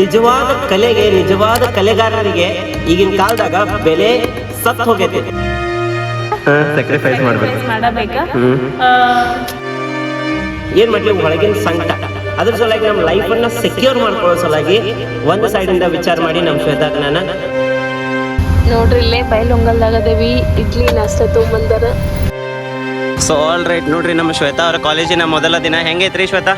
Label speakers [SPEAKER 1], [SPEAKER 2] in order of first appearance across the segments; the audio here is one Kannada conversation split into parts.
[SPEAKER 1] ನಿಜವಾದ ಕಲೆಗೆ ನಿಜವಾದ ಕಲೆಗಾರರಿಗೆ ಈಗಿನ ಕಾಲದಾಗ ಬೆಲೆ ಸತ್ ಹೋಗೈತೆ. ಸ್ಯಾಕ್ರಿಫೈಸ್ ಮಾಡ್ಬೇಕು.
[SPEAKER 2] ಮಾಡಬೇಕಾ?
[SPEAKER 1] ಏನ್ ಮಾಡ್ಲಿ ಒಳಗಿನ ಸಂಕಟ. ಅದ್ರ ಸಲುವಾಗಿ ನಮ್ಮ ಲೈಫ್ ಅನ್ನ ಸೆಕ್ಯೂರ್ ಮಾಡ್ಕೊಳ್ಳೋ ಸಲುವಾಗಿ ಒಂದು ಸೈಡ್ ಇಂದ ವಿಚಾರ ಮಾಡಿ ನಮ್ಮ ಶ್ವೇತಾಗ ನಾನು.
[SPEAKER 2] ನೋಡ್ರಿ ಇಲ್ಲೇ ಬೈಲೊಂಗಲ್ದಾಗದೇವಿ ಇಡ್ಲಿ ನಾಷ್ಟ ತೊಗೊಂಬಂದಾರ.
[SPEAKER 1] ಸೊ ಆಲ್ ರೈಟ್ ನೋಡ್ರಿ ನಮ್ಮ ಶ್ವೇತಾ ಅವರ ಕಾಲೇಜಿನ ಮೊದಲ ದಿನ ಹೆಂಗೈತ್ರಿ Shweta?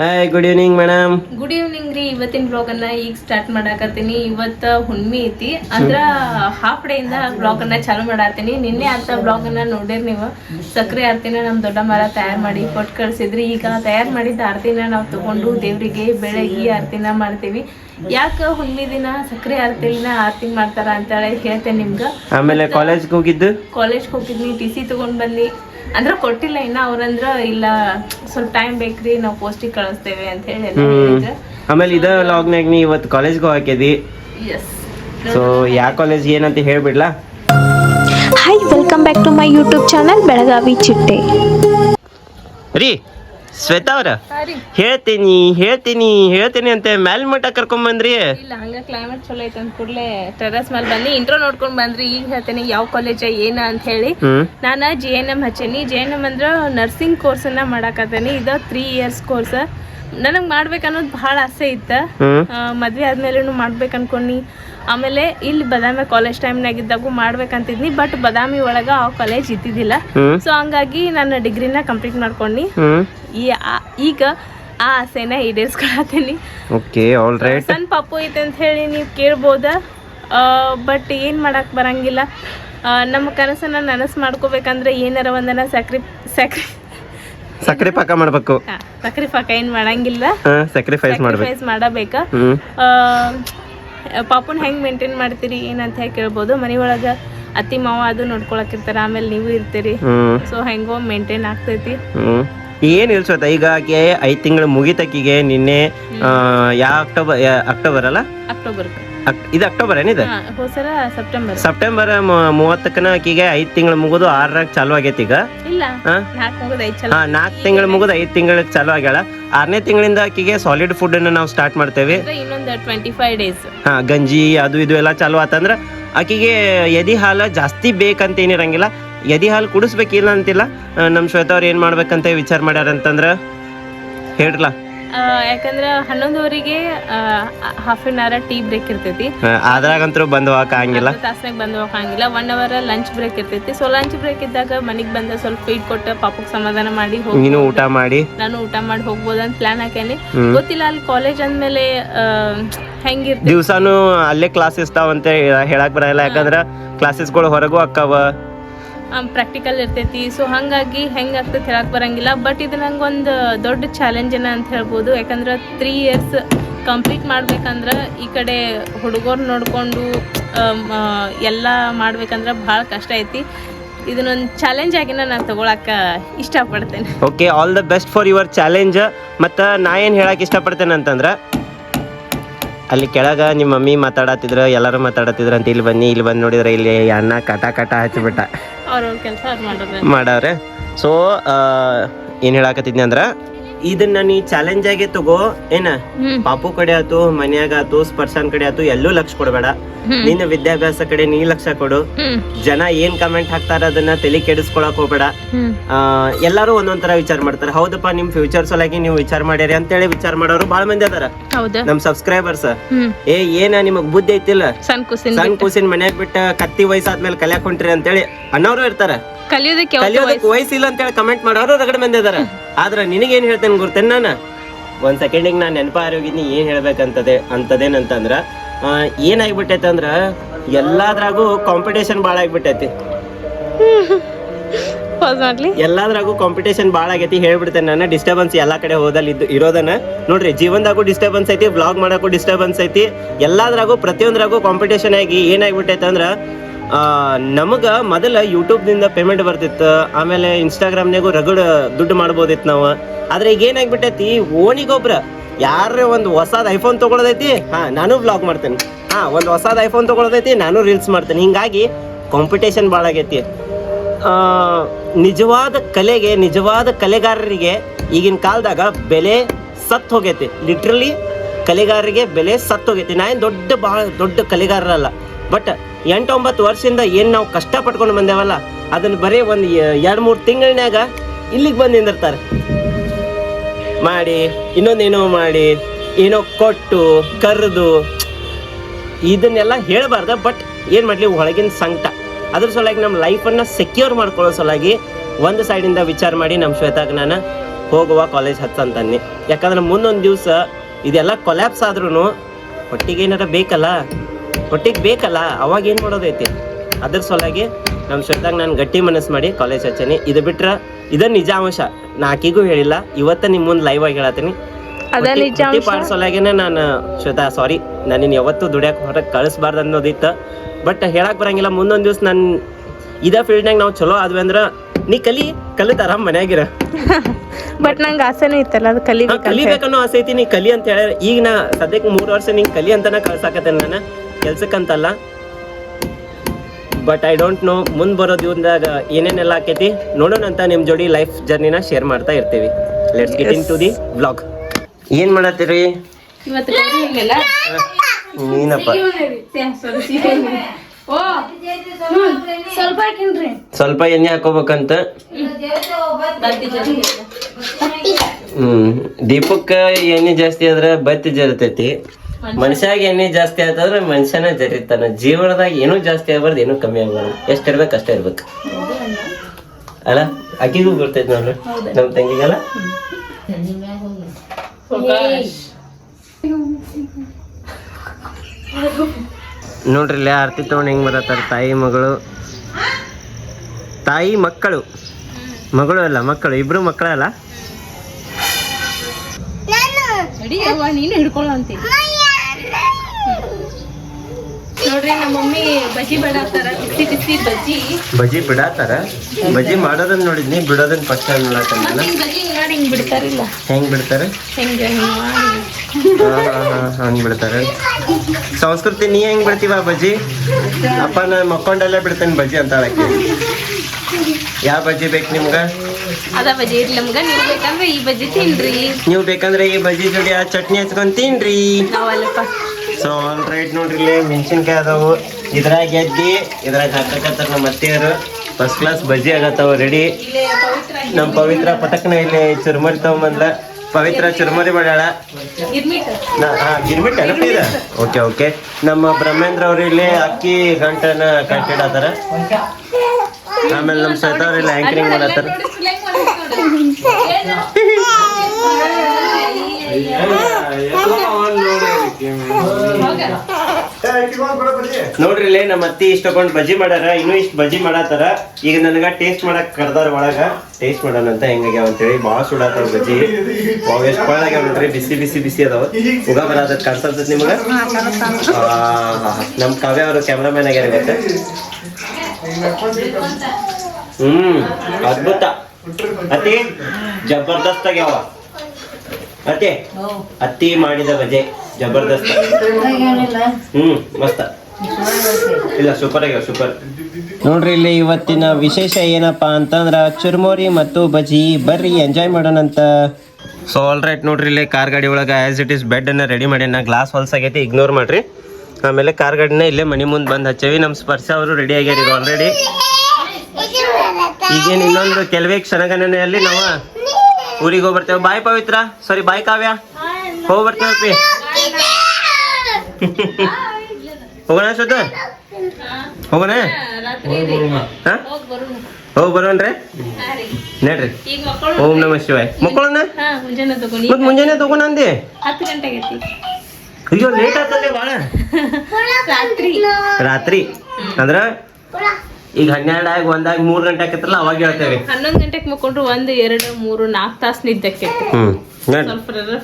[SPEAKER 1] Hi good evening madam
[SPEAKER 2] good evening ರೀ. ಇವತ್ತಿನ ಬ್ಲಾಗ್ ಅನ್ನ ಈಗ ಸ್ಟಾರ್ಟ್ ಮಾಡಾಕತ್ತೀನಿ. ಇವತ್ತ ಹುಣ್ಮಿ ಐತಿ. ಅಂದ್ರ ಹಾಫ್ ಡೇ ಇಂದ ಬ್ಲಾಗ್ ಅನ್ನ ಚಾಲು ಮಾಡಾತೀನಿ ನಿನ್ನೆ ಅಂತ ಬ್ಲಾಗ್ ಅನ್ನ ನೋಡಿರ್ ನೀವು. ಸಕ್ಕರೆ ಆರ್ತಿನ ನಮ್ ದೊಡ್ಡ ಮರ ತಯಾರು ಮಾಡಿ ಕೊಟ್ಟು ಕಳ್ಸಿದ್ರಿ. ಈಗ ತಯಾರು ಮಾಡಿದ ಆರ್ತಿನ ನಾವು ತಗೊಂಡು ದೇವ್ರಿಗೆ ಬೆಳಗ್ಗೆ ಆರ್ತಿನ ಮಾಡ್ತೀವಿ. ಯಾಕ ಹುಣ್ಮಿ ದಿನ ಸಕ್ಕರೆ ಆರ್ತಿನ ಆರ್ತಿ ಮಾಡ್ತಾರ ಅಂತೇಳಿ ಹೇಳ್ತೇನೆ ನಿಮ್ಗ.
[SPEAKER 1] ಆಮೇಲೆ ಕಾಲೇಜ್ ಹೋಗಿದ್ದು?
[SPEAKER 2] ಕಾಲೇಜ್ ಹೋಗಿದ್ನಿ. ಟಿ ಸಿ ತಗೊಂಡ್ ಬಂದು ಅಂದ್ರೆ ಕೊಟ್ಟಿಲ್ಲ ಇನ್ನ ಅವ್ರಂದ್ರ ಇಲ್ಲ ಸ್ವಲ್ಪ ಟೈಮ್ ಬೇಕ್ರಿ ನಾವು ಪೋಸ್ಟಿಗೆ ಕಳಿಸ್ತೇವೆ ಅಂತ ಹೇಳಿ ಎಲ್ಲ ಹೇಳಿದ್ರು.
[SPEAKER 1] ಆಮೇಲೆ ಇದ ಲಾಗ್ನಾಗ ನೀ ಇವತ್ತು ಕಾಲೇಜ್ಗೆ ಹೋಗಿದ್ದಿ
[SPEAKER 2] ಎಸ್
[SPEAKER 1] ಸೊ ಯಾವ ಕಾಲೇಜ್ ಏನಂತ ಹೇಳ್ಬಿಡ್ಲಾ?
[SPEAKER 3] Hi welcome back to my YouTube channel Belagavi ಚಿಟ್ಟೆ
[SPEAKER 1] ರೀ ಶ್ವೇತಾ ಅವ್ರ? ಹೇಳ್ತೀನಿ ಹೇಳ್ತೀನಿ ಹೇಳ್ತೀನಿ ಅಂತ. ಮ್ಯಾಲ್ ಮಟ್ಟ ಕರ್ಕೊಂಡ್ ಬಂದ್ರಿ?
[SPEAKER 2] ಇಲ್ಲ ಹಂಗ ಕ್ಲೈಮೇಟ್ ಚಲೋ ಐತೆ ಅಂತ ಕೂಡಲೇ ಟೆರಸ್ ಮೇಲೆ ಬನ್ನಿ. ಇಂಟ್ರೋ ನೋಡ್ಕೊಂಡ್ ಬಂದ್ರಿ. ಈಗ ಹೇಳ್ತೇನೆ ಯಾವ ಕಾಲೇಜ ಏನ ಅಂತ ಹೇಳಿ. ನಾನು ಜೆ ಎನ್ ಎಂ ಹಚ್ಚೇನಿ. ಜಿ ಎನ್ ಎಂ ಅಂದ್ರ ನರ್ಸಿಂಗ್ ಕೋರ್ಸನ್ನ ಮಾಡಾಕತ್ತೇನಿ. ಇದು ತ್ರೀ ಇಯರ್ಸ್ ಕೋರ್ಸ್ ನನಗೆ ಮಾಡ್ಬೇಕನ್ನೋದು ಭಾಳ ಆಸೆ ಇತ್ತ. ಮದ್ವೆ ಆದ್ಮೇಲೆ ಮಾಡ್ಬೇಕು ಅನ್ಕೊಂಡಿ ಆಮೇಲೆ ಇಲ್ಲಿ ಬದಾಮಿ ಕಾಲೇಜ್ ಟೈಮ್ನಾಗ ಇದ್ದಾಗೂ ಮಾಡ್ಬೇಕಂತಿದ್ನಿ ಬಟ್ ಬದಾಮಿ ಒಳಗ ಆ ಕಾಲೇಜ್ ಇದ್ದಿದ್ದಿಲ್ಲ. ಸೊ ಹಂಗಾಗಿ ನನ್ನ ಡಿಗ್ರಿನ ಕಂಪ್ಲೀಟ್ ಮಾಡ್ಕೊಂಡು. ಈಗ ಆ ಆಸೆನ ಈಡೇರಿಸ್ಕೊಳತ್ತೀನಿ.
[SPEAKER 1] ಓಕೆ ಆಲ್ ರೈಟ್
[SPEAKER 2] ಸಣ್ಣ ಪಾಪು ಐತೆ ಅಂತ ಹೇಳಿ ನೀವು ಕೇಳ್ಬೋದ? ಬಟ್ ಏನು ಮಾಡಕ್ ಬರಂಗಿಲ್ಲ. ನಮ್ಮ ಕನಸನ್ನ ನನಸು ಮಾಡ್ಕೋಬೇಕಂದ್ರೆ ಏನಾರ ಒಂದನ್ನ ಸ್ಯಾಕ್ರಿ ಸ್ಯಾಕ್ರಿ
[SPEAKER 1] ಸಕ್ರೆ ಪಾಕ ಮಾಡ್ಬೇಕು.
[SPEAKER 2] ಸಕ್ರಿ ಪಾಕ ಏನ್ ಮಾಡಂಗಿಲ್ಲ.
[SPEAKER 1] ಸಕ್ರಿಫೈಸ್ ಸ್ಯಾಕ್ರಿಫೈಸ್ ಮಾಡ್ಬೇಕು.
[SPEAKER 2] ಮಾಡಬೇಕ. ಪಾಪುನ ಹೆಂಗೆ ಮೇಂಟೈನ್ ಮಾಡ್ತೀರಿ ಏನಂತ ಹೇಳಿ ಕೇಳ್ಬೋದು ಮನೆಯೊಳಗ ಅತ್ತಿ ಮಾವ ಅದು ನೋಡ್ಕೊಳಕಿರ್ತಾರೆ ಆಮೇಲೆ ನೀವು ಇರ್ತೀರಿ. ಸೊ ಹೆಂಗೋ ಮೇಂಟೈನ್ ಆಗ್ತೈತಿ.
[SPEAKER 1] ಏನ್ ಇಲ್ಸೋತ ಈಗ ಆಕೆ ಐದ್ ತಿಂಗಳು ಮುಗಿತಕ್ಕಿಗೆ ನಿನ್ನೆ ಯಾವ ಅಕ್ಟೋಬರ್ ಅಕ್ಟೋಬರ್ ಅಲ್ಲ?
[SPEAKER 2] ಅಕ್ಟೋಬರ್
[SPEAKER 1] ಅಕ್- ಇದು ಅಕ್ಟೋಬರ್ ಏನಿದೆ?
[SPEAKER 2] ಹೋಸರ ಸೆಪ್ಟೆಂಬರ್.
[SPEAKER 1] ಸೆಪ್ಟೆಂಬರ್ ಮೂವತ್ತಕ್ಕನ ಆಕಿಗೆ ಐದ್ ತಿಂಗಳು ಮುಗಿದು ಆರರಾಗ ಚಾಲು ಆಗೈತಿ ಈಗ.
[SPEAKER 2] ಇಲ್ಲ
[SPEAKER 1] ಹಾ?
[SPEAKER 2] ನಾಲ್ಕು
[SPEAKER 1] ತಿಂಗಳು ಮುಗಿದು ಐದ್ ತಿಂಗಳಿಗೆ ಚಾಲು ಆಗ್ಯಾಳ. ಆರನೇ ತಿಂಗಳಿಂದ ಆಕಿಗೆ ಸಾಲಿಡ್ ಫುಡ್ ಅನ್ನ ನಾವು ಸ್ಟಾರ್ಟ್ ಮಾಡ್ತೇವೆ.
[SPEAKER 2] ಇನ್ನೊಂದು ಟ್ವೆಂಟಿ ಫೈವ್ ಡೇಸ್
[SPEAKER 1] ಹಾ ಗಂಜಿ ಅದು ಇದು ಎಲ್ಲ ಚಾಲು ಆತಂದ್ರ ಆಕಿಗೆ ಎದಿ ಹಾಲು ಜಾಸ್ತಿ ಬೇಕಂತ ಏನಿರಂಗಿಲ್ಲ ಎದಿ ಹಾಲು ಕುಡಿಸ್ಬೇಕಿಲ್ಲ ಅಂತಿಲ್ಲ. ನಮ್ಮ ನಮ್ ಶ್ವೇತಾ ಅವ್ರು ಏನ್ ಮಾಡ್ಬೇಕಂತ ವಿಚಾರ ಮಾಡ್ಯಾರ ಅಂತಂದ್ರ ಹೇಳ್ರಲ್ಲ
[SPEAKER 2] ಯಾಕಂದ್ರೆ ಹನ್ನೊಂದುವರೆಗೆ half an hour tea break ಇರ್ತೈತಿ.
[SPEAKER 1] ಅದ್ರಾಗಂತೂ ಬಂದು ಹಾಕಂಗಿಲ್ಲ
[SPEAKER 2] ತಾಸ್ನಾಗ ಬಂದು ಹಂಗಿಲ್ಲ ಒನ್ ಅವರ್ ಲಂಚ್ ಬ್ರೇಕ್ ಇರ್ತೈತಿ. ಸೊ ಲಂಚ್ ಬ್ರೇಕ್ ಇದ್ದಾಗ ಮನೆಗೆ ಬಂದ ಸ್ವಲ್ಪ ಫೀಡ್ ಕೊಟ್ಟು ಪಾಪಕ್ ಸಮಾಧಾನ ಮಾಡಿ ಹೋಗಿ
[SPEAKER 1] ನೀನು ಊಟ ಮಾಡಿ.
[SPEAKER 2] ನಾನು ಊಟ ಮಾಡಿ ಹೋಗ್ಬೋದು ಅಂತ ಪ್ಲಾನ್ ಹಾಕೇನಿ. ಗೊತ್ತಿಲ್ಲ ಅಲ್ಲಿ ಕಾಲೇಜ್ ಅಂದ್ಮೇಲೆ ಆ, ಹೆಂಗಿರ್ತೈತಿ?
[SPEAKER 1] ದಿವ್ಸಾನು ಅಲ್ಲೇ ಕ್ಲಾಸ್ ಇರ್ತಾವಂತ ಹೇಳಕ್ ಬರಲ್ಲ. ಯಾಕಂದ್ರ ಕ್ಲಾಸಸ್ಗಳು ಹೊರಗೂ ಅಕ್ಕವ.
[SPEAKER 2] ಪ್ರಾಕ್ಟಿಕಲ್ ಇರ್ತೈತಿ. ಸೊ ಹಾಗಾಗಿ ಹೆಂಗೆ ಆಗ್ತೈತೆ ಹೇಳಕ್ಕೆ ಬರಂಗಿಲ್ಲ. ಬಟ್ ಇದು ನಂಗೆ ಒಂದು ದೊಡ್ಡ ಚಾಲೆಂಜನ ಅಂತ ಹೇಳ್ಬೋದು. ಯಾಕಂದ್ರೆ ತ್ರೀ ಇಯರ್ಸ್ ಕಂಪ್ಲೀಟ್ ಮಾಡ್ಬೇಕಂದ್ರೆ ಈ ಕಡೆ ಹುಡುಗರು ನೋಡಿಕೊಂಡು ಎಲ್ಲ ಮಾಡ್ಬೇಕಂದ್ರೆ ಭಾಳ ಕಷ್ಟ ಐತಿ. ಇದನ್ನೊಂದು ಚಾಲೆಂಜ್ ಆಗಿನ ನಾನು ತಗೊಳಕ್ಕೆ ಇಷ್ಟಪಡ್ತೇನೆ.
[SPEAKER 1] Okay all the best for your challenge ಮತ್ತು ನಾ ಏನು ಹೇಳಕ್ಕೆ ಇಷ್ಟಪಡ್ತೇನೆ ಅಂತಂದ್ರ ಅಲ್ಲಿ ಕೆಳಗೆ ನಿಮ್ಮ ಮಮ್ಮಿ ಮಾತಾಡತ್ತಿದ್ರು ಎಲ್ಲರೂ ಮಾತಾಡತ್ತಿದ್ರು ಅಂತ ಇಲ್ಲಿ ಬನ್ನಿ ಇಲ್ಲಿ ಬಂದು ನೋಡಿದ್ರೆ ಇಲ್ಲಿ ಅಣ್ಣ ಕಟ ಕಟ ಹಚ್ಚಿಬಿಟ್ಟ ಮಾಡವ್ರೆ. ಸೊ ಏನು ಹೇಳಾಕತ್ತಿದ್ನಿ ಅಂದ್ರ ಇದನ್ನ ನೀ ಚಾಲೆಂಜ್ ಆಗಿ ತಗೋ ಏನ? ಪಾಪು ಕಡೆ ಆತು ಮನ್ಯಾಗ ಆತು ಸ್ಪರ್ಶನ್ ಕಡೆ ಆತು ಎಲ್ಲೂ ಲಕ್ಷ ಕೊಡಬೇಡ. ನಿನ್ನ ವಿದ್ಯಾಭ್ಯಾಸ ಕಡೆ ನೀ ಲಕ್ಷ ಕೊಡು. ಜನ ಏನ್ ಕಮೆಂಟ್ ಹಾಕ್ತಾರ ಅದನ್ನ ತಲೆ ಕೆಡಿಸ್ಕೊಳಕ್ ಹೋಗ್ಬೇಡ.
[SPEAKER 2] ಎಲ್ಲಾರು
[SPEAKER 1] ಆ, ಎಲ್ಲರೂ ಒಂದೊಂದ್ ತರ ವಿಚಾರ ಮಾಡ್ತಾರೆ. ಹೌದಪ್ಪ ನಿಮ್ ಫ್ಯೂಚರ್ ಸಲಾಗಿ ನೀವು ವಿಚಾರ ಮಾಡ್ಯಾರಿ ಅಂತೇಳಿ ವಿಚಾರ ಮಾಡೋರು ಬಾಳ ಮಂದಿ ಅದಾರ. ನಮ್ ಸಬ್ಸ್ಕ್ರೈಬರ್ಸ್ ಏ ಏನ ನಿಮಗ್ ಬುದ್ಧಿ ಐತಿಲ್ಲ?
[SPEAKER 2] ಸಣ್ಣ ಕುಸಿನ
[SPEAKER 1] ಸಣ್ಣ ಕೂಸಿನ ಮನ್ಯಾಗ ಬಿಟ್ಟ ಕತ್ತಿ ವಯಸ್ಸಾದ್ಮೇಲೆ ಕಲ್ಯಾಕ್ ಹೊಂಟ್ರಿ ಅಂತೇಳಿ ಅನ್ನೋರು ಇರ್ತಾರ.
[SPEAKER 2] ಕಲಿಯೋದಕ್ಕೆ ಯಾವತ್ತೂ
[SPEAKER 1] ಕಲಿಯೋದಕ್ಕೆ ವಯಸ್ಸಿಲ್ಲ ಅಂತೇಳಿ ಕಮೆಂಟ್ ಮಾಡೋರು ರಗಡ ಮಂದಿ ಅದಾರ ನಿನಗೆ ನಿನಗೇನ್ ಹೇಳ್ತೇನೆ ಗುರ್ತೇನೆ ನಾನು? ಒಂದ್ ಸೆಕೆಂಡಿಗೆ ನಾನು ನೆನಪ ಆರೋಗಿದ್ನಿ ಏನ್ ಹೇಳ್ಬೇಕಂತದೆ ಅಂತದೇನಂತಂದ್ರ ಏನಾಗ್ಬಿಟ್ಟೈತೆ ಅಂದ್ರ ಎಲ್ಲಾದ್ರಾಗೂ ಕಾಂಪಿಟೇಷನ್ ಭಾಳ ಆಗ್ಬಿಟ್ಟೈತಿ.
[SPEAKER 2] ಮಾಡ್ಲಿ.
[SPEAKER 1] ಎಲ್ಲಾದ್ರಾಗೂ ಕಾಂಪಿಟೇಷನ್ ಭಾಳ ಆಗೈತಿ ಹೇಳ್ಬಿಡ್ತೇನೆ ನಾನು ಡಿಸ್ಟರ್ಬೆನ್ಸ್ ಎಲ್ಲಾ ಕಡೆ ಹೋದಲ್ಲಿ ಇದ್ದು ಇರೋದನ್ನ. ನೋಡ್ರಿ ಜೀವನದಾಗೂ ಡಿಸ್ಟರ್ಬೆನ್ಸ್ ಐತಿ ಬ್ಲಾಗ್ ಮಾಡಕ್ಕೂ ಡಿಸ್ಟರ್ಬೆನ್ಸ್ ಐತಿ. ಎಲ್ಲಾದ್ರಾಗೂ ಪ್ರತಿಯೊಂದ್ರಾಗೂ ಕಾಂಪಿಟೇಷನ್ ಆಗಿ ಏನಾಗ್ಬಿಟ್ಟೈತೆ ಅಂದ್ರ ನಮಗ ಮೊದಲ ಯೂಟ್ಯೂಬ್ನಿಂದ ಪೇಮೆಂಟ್ ಬರ್ತಿತ್ತು. ಆಮೇಲೆ ಇನ್ಸ್ಟಾಗ್ರಾಮ್ನಾಗೂ ರಗಡ್ ದುಡ್ಡು ಮಾಡ್ಬೋದಿತ್ತು ನಾವು. ಆದ್ರೆ ಈಗ ಏನಾಗ್ಬಿಟ್ಟೈತಿ, ಓಣಿಗೊಬ್ರ ಯಾರೇ ಒಂದು ಹೊಸದ ಐಫೋನ್ ತೊಗೊಳೋದೈತಿ, ಹಾ, ನಾನು ಬ್ಲಾಗ್ ಮಾಡ್ತೇನೆ. ಹಾ, ಒಂದು ಹೊಸದ ಐಫೋನ್ ತೊಗೊಳೋದೈತಿ, ನಾನು ರೀಲ್ಸ್ ಮಾಡ್ತೇನೆ. ಹಿಂಗಾಗಿ ಕಾಂಪಿಟೇಷನ್ ಭಾಳ ಆಗೈತಿ. ನಿಜವಾದ ಕಲೆಗೆ, ನಿಜವಾದ ಕಲೆಗಾರರಿಗೆ ಈಗಿನ ಕಾಲದಾಗ ಬೆಲೆ ಸತ್ತು ಹೋಗೈತಿ. ಲಿಟ್ರಲಿ ಕಲೆಗಾರರಿಗೆ ಬೆಲೆ ಸತ್ತು ಹೋಗೈತಿ. ನಾ ಏನು ದೊಡ್ಡ ಭಾಳ ದೊಡ್ಡ ಕಲೆಗಾರರಲ್ಲ. ಬಟ್ ಎಂಟು ಒಂಬತ್ತು ವರ್ಷದಿಂದ ಏನು ನಾವು ಕಷ್ಟ ಪಟ್ಕೊಂಡು ಬಂದೇವಲ್ಲ, ಅದನ್ನ ಬರೀ ಒಂದು ಎರಡು ಮೂರು ತಿಂಗಳಿನಾಗ ಇಲ್ಲಿಗೆ ಬಂದು ನಿಂದಿರ್ತಾರೆ. ಮಾಡಿ, ಇನ್ನೊಂದೇನೋ ಮಾಡಿ, ಏನೋ ಕೊಟ್ಟು, ಕರೆದು, ಇದನ್ನೆಲ್ಲ ಹೇಳಬಾರ್ದ, ಬಟ್ ಏನು ಮಾಡಲಿ, ಒಳಗಿನ ಸಂಕಟ. ಅದ್ರ ಸಲುವಾಗಿ ನಮ್ಮ ಲೈಫನ್ನು ಸೆಕ್ಯೂರ್ ಮಾಡ್ಕೊಳ್ಳೋ ಸಲುವಾಗಿ ಒಂದು ಸೈಡಿಂದ ವಿಚಾರ ಮಾಡಿ ನಮ್ಮ ಶ್ವೇತಾಗ ನಾನು ಹೋಗುವ ಕಾಲೇಜ್ ಹಚ್ಚಂತನ್ನಿ ಯಾಕಂದ್ರೆ ಮುಂದೊಂದು ದಿವಸ ಇದೆಲ್ಲ ಕೊಲ್ಯಾಪ್ಸ್ ಆದ್ರೂ ಹೊಟ್ಟಿಗೆ ಏನಾರ ಬೇಕಲ್ಲ? ಹೊಟ್ಟಿಗೆ ಬೇಕಲ್ಲ ಅವಾಗ ಏನು ಮಾಡೋದೈತಿ? ಅದ್ರ ಸಲುವಾಗಿ ನಮ್ಮ ಶ್ವೇತಾಗ ನಾನು ಗಟ್ಟಿ ಮನಸ್ಸು ಮಾಡಿ ಕಾಲೇಜ್ ಹಚ್ಚನಿ. ಇದು ಬಿಟ್ರೆ ಇದು ನಿಜಾಂಶ ನಾ ಆಕಿಗೂ ಹೇಳಿಲ್ಲ ಇವತ್ತ ನಿಮ್ಮ ಮುಂದೆ ಲೈವ್ ಆಗಿ ಹೇಳತ್ತೀನಿ. ಪಾಡ್ಸೋಲಾಗೇನೆ ನಾನು ಶ್ವೇತಾ ಸಾರಿ ನಾನು ಯಾವತ್ತೂ ದುಡಿಯಕ್ಕೆ ಹೊರಗೆ ಕಳಿಸ್ಬಾರ್ದು ಅನ್ನೋದಿತ್ತು. ಬಟ್ ಹೇಳಕ್ ಬರಂಗಿಲ್ಲ ಮುಂದೊಂದು ದಿವ್ಸ ನಾನು ಇದೇ ಫೀಲ್ಡ್ನಾಗ ನಾವು ಚಲೋ ಆದ್ವಿ ಅಂದ್ರೆ ನೀ ಕಲಿ ಕಲಿತಾರ ಮನ್ಯಾಗಿರ.
[SPEAKER 3] ಬಟ್ ನಂಗೆ ಆಸೆನೂ ಇತ್ತಲ್ಲ ಅದು
[SPEAKER 1] ಕಲಿ
[SPEAKER 3] ಕಲಿಬೇಕು
[SPEAKER 1] ಕಲಿಬೇಕನ್ನೋ ಆಸೆ ಐತಿ ನೀ ಕಲಿ ಅಂತ ಹೇಳ ಈಗ ನಾ ಸದ್ಯಕ್ಕೆ ಮೂರು ವರ್ಷ ನಿಂಗೆ ಕಲಿ ಅಂತಾನೆ ಕಳ್ಸಾಕತ್ತೇನೆ ನಾನು. ಕೆಲ್ಸಕ್ಕಂತಲ್ಲ. ಬಟ್ ಐ ಡೋಂಟ್ ನೋ ಮುಂದೆ ಬರೋ ದಿವಸದಾಗ ಏನೇನೆಲ್ಲ ಆಕೈತಿ ನೋಡೋಣ ಅಂತ ನಿಮ್ಮ ಜೋಡಿ ಲೈಫ್ ಜರ್ನಿನ ಶೇರ್ ಮಾಡ್ತಾ ಇರ್ತೀವಿ. Let's get into the blog ಏನು ಮಾಡತ್ತೀರಿ? ನೀನಪ್ಪ.
[SPEAKER 2] ಸ್ವಲ್ಪ
[SPEAKER 1] ಎಣ್ಣೆ ಹಾಕೋಬೇಕಂತ. ಹ್ಮ್ ದೀಪಕ್ಕ ಎಣ್ಣೆ ಜಾಸ್ತಿ ಆದ್ರೆ ಬತ್ತಿ ಜರಿತೈತಿ. ಮನುಷ್ಯಾಗ ಎಣ್ಣೆ ಜಾಸ್ತಿ ಆಯ್ತಂದ್ರೆ ಮನುಷ್ಯನ ಜರಿತಾನ ಜೀವನದಾಗ ಏನೂ ಜಾಸ್ತಿ ಆಗ್ಬಾರ್ದು ಏನೂ ಕಮ್ಮಿ ಆಗ್ಬಾರ್ದು. ಎಷ್ಟು ಇರ್ಬೇಕು ಅಷ್ಟೇ ಇರ್ಬೇಕು. ಅಲ್ಲ ಅಕ್ಕಿಗೂ ಬರ್ತೈತೆ ನೋಡ್ರಿ. ನಮ್ಮ ತಂಗಿಗಲ್ಲ? ನೋಡ್ರಿ ಇಲ್ಲೇ ಆರ್ತಿ ತಗೊಂಡು ಹೆಂಗ್ ಬರತ್ತಾರ ತಾಯಿ ಮಗಳು? ತಾಯಿ ಮಕ್ಕಳು. ಮಗಳು ಅಲ್ಲ ಮಕ್ಕಳು. ಇಬ್ರು ಮಕ್ಕಳಲ್ಲ
[SPEAKER 2] ನೀನು ಹಿಡ್ಕೊಳ್ಳೋ ನೋಡ್ರಿ ನಮ್ಮ ಮಮ್ಮಿ ಬಜ್ಜಿ ಬೇಡಾತಾರ. ಬಿಸಿ ಬಿಸಿ ಬಜ್ಜಿ.
[SPEAKER 1] ಬಜ್ಜಿ ಬಿಡಾತಾರ? ಬಜ್ಜಿ ಮಾಡೋದನ್ನ ನೋಡಿದ್ನಿ ಬಿಡೋದನ್ನ ಫಸ್ಟ್ ಟೈಮ್ ನೋಡತ್ತಲ್ಲ
[SPEAKER 2] ಹಿಂಗ್ ಬಜ್ಜಿ ಹಿಂಗ್ ಮಾಡಿ ಹಿಂಗ್ ಬಿಡ್ತಾರಿಲ್ಲ.
[SPEAKER 1] ಹೆಂಗ್ ಬಿಡ್ತಾರೆ?
[SPEAKER 2] ಹೆಂಗ ಹಿಂಗ್ ಮಾಡಿ.
[SPEAKER 1] ಹಂಗ್ ಬಿಡ್ತಾರೆ. ಸಂಸ್ಕೃತಿ ನೀ ಹೆಂಗ್ ಬಿಡ್ತೀವ ಬಜ್ಜಿ? ಅಪ್ಪ ನಾನು ಮಕ್ಕೊಂಡೆಲ್ಲ ಬಿಡ್ತೇನೆ ಬಜ್ಜಿ ಅಂತ ಹೇಳಕ್ಕೆ. ಯಾವ ಬಜ್ಜಿ ಬೇಕು ನಿಮ್ಗ?
[SPEAKER 2] ಅದ ಬಜ್ಜಿ ಇರ್ಲಿ ನಮ್ಗ. ನೀವು ಬೇಕಂದ್ರೆ ಈ ಬಜ್ಜಿ ತಿನ್ರಿ.
[SPEAKER 1] ನೀವು ಬೇಕಂದ್ರೆ ಈ ಬಜ್ಜಿ ಜೋಡಿ ಆ ಚಟ್ನಿ ಹಚ್ಕೊಂಡ್ ತಿನ್ರಿ.
[SPEAKER 2] ನಾವಲ್ಲಪ್ಪ.
[SPEAKER 1] ಸೊ ಆಲ್ ರೈಟ್ ನೋಡ್ರಿ ಇಲ್ಲಿ ಮೆಣಸಿನ್ಕಾಯಿ ಅದಾವು. ಇದ್ರಾಗ ಗೆದ್ದಿ ಇದ್ರಾಗ ಹಾಕಕತ್ತಾರ ನಮ್ಮ ಅತ್ತೆಯರು ಫಸ್ಟ್ ಕ್ಲಾಸ್ ಬಜ್ಜಿ ಆಗತ್ತಾವ ರೆಡಿ ನಮ್ಮ ಪವಿತ್ರ ಪಟಕ್ನ ಇಲ್ಲಿ ಚುರುಮರಿ ತಗೊಂಬಂದ್ಲ ಪವಿತ್ರ ಚುರುಮರಿ ಮಾಡ್ಯಾಳ.
[SPEAKER 2] ಗಿರ್ಮಿಟ್
[SPEAKER 1] ಗಿರ್ಮಿಟ್ ಓಕೆ ಓಕೆ ನಮ್ಮ ಬ್ರಹ್ಮೇಂದ್ರ ಅವ್ರು ಇಲ್ಲಿ ಅಕ್ಕಿ ಗಂಟನ ಕಟ್ಟಿಡತ್ತಾರ. ಆಮೇಲೆ ನಮ್ಮ ಶ್ವೇತಾ ಅವ್ರು ಇಲ್ಲಿ ಆಂಕರಿಂಗ್ ಮಾಡತ್ತಾರ. ನೋಡ್ರಿ ನಮ್ಮ ಅತ್ತಿ ಇಷ್ಟಕೊಂಡ್ ಬಜ್ಜಿ ಮಾಡ್ಯಾರ. ಇನ್ನು ಇಷ್ಟ ಬಜ್ಜಿ ಮಾಡತ್ತಾರ. ಈಗ ನನಗ ಟೇಸ್ಟ್ ಮಾಡಕ್ ಕರ್ದಾರ ಒಳಗ. ಟೇಸ್ಟ್ ಮಾಡೋಣ ಅಂತ ಹೆಂಗಾಗ್ಯಾವ ಅಂತೇಳಿ. ಭಾಳ ಸುಡಾತಾರ ಬಜ್ಜಿ. ಎಷ್ಟು ಕೊಳಗ್ಯಾವ ನೋಡ್ರಿ. ಬಿಸಿ ಬಿಸಿ ಬಿಸಿ ಅದಾವ. ಉಗ ಬರತೈತಿ ಕಾಣಿಸ್ತದ ನಿಮ್ಗ. ನಮ್ ಕಾವ್ಯ ಅವರು ಕ್ಯಾಮ್ರಾಮನ್ ಆಗ್ಯಾರ ಗೊತ್ತ ಹ್ಮ್. ಅದ್ಭುತ. ಅತಿ ಜಬರ್ದಸ್ತ್ ಆಗ್ಯಾವ. ಅತಿ ಅತ್ತಿ ಮಾಡಿದ ಬಜೆ ಜಬರ್ದಸ್ತ್. ಹ್ಮ್ ಮಸ್ತ. ಇಲ್ಲ ಸೂಪರ್ ಆಗ್ಯಾವ ಸೂಪರ್ ನೋಡ್ರಿ ಇಲ್ಲಿ ಇವತ್ತಿನ ವಿಶೇಷ ಏನಪ್ಪಾ ಅಂತಂದ್ರ ಚುರ್ಮೋರಿ ಮತ್ತು ಬಜಿ ಬರ್ರಿ ಎಂಜಾಯ್ ಮಾಡೋಣಂತ ಸೊ ಆಲ್ ರೈಟ್ ನೋಡ್ರಿ ಇಲ್ಲಿ ಕಾರ್ ಗಾಡಿ ಒಳಗೆ ಆಸ್ ಇಟ್ ಇಸ್ ಬೆಡ್ ಅನ್ನ ರೆಡಿ ಮಾಡ್ಯಾನ ಗ್ಲಾಸ್ ಹೊಲ್ಸ್ ಆಗೈತಿ ಇಗ್ನೋರ್ ಮಾಡ್ರಿ. ಆಮೇಲೆ ಕಾರ್ ಗಾಡಿನ ಇಲ್ಲೇ ಮನಿ ಮುಂದೆ ಬಂದು ಹಚ್ಚೇವಿ. ನಮ್ಮ ಸ್ಪರ್ಶ ಅವರು ರೆಡಿ ಆಗ್ಯಾರ ಇದು ಆಲ್ರೆಡಿ ಈಗೇನು ಇನ್ನೊಂದು ಕೆಲವೇ ಕ್ಷಣಗಣನೆಯಲ್ಲಿ ನಾವು ಊರಿಗೆ ಹೋಗಿ ಬರ್ತೇವೆ ಬಾಯ್ ಪವಿತ್ರ. ಸಾರಿ ಬಾಯ್ ಕಾವ್ಯ. ಹೋಗಿ ಬರ್ತೇವೆ ಹೋಗೋಣ ಸುತ್ತ ಹೋಗೋಣ?
[SPEAKER 2] ಹೋಗ್ ಬರೋಣ
[SPEAKER 1] ಹೋಗಿ ಬರೋಣ್ರಿ ನೋಡ್ರಿ. ಓಂ ನಮ ಶಿವಾಯ್. ಮಕ್ಕಳನ್ನ? ಮತ್ತೆ ಮುಂಜಾನೆ ತಗೋಣ ಅಂದಿ?
[SPEAKER 2] ಹತ್ತು ಗಂಟೆಗೆ
[SPEAKER 1] ಅಯ್ಯೋ ಲೇಟ್ ಆತಲ್ಲೇ ಭಾಳ
[SPEAKER 2] ರಾತ್ರಿ.
[SPEAKER 1] ರಾತ್ರಿ. ಅಂದ್ರ? ಈಗ ಹನ್ನೆರಡು ಆಗಿ ಒಂದಾಗಿ ಮೂರ್ ಗಂಟೆ ಆಕತ್ತಲ್ಲ ಅವಾಗ ಹೇಳ್ತೇವೆ.
[SPEAKER 2] ಹನ್ನೊಂದು ಗಂಟೆಗೆ ಮಕ್ಕೊಂಡ್ರು ಒಂದು ಎರಡು ಮೂರು ನಾಲ್ಕು ತಾಸು ನಿದ್ದಕ್ಕೆ
[SPEAKER 1] ಹ್ಮ್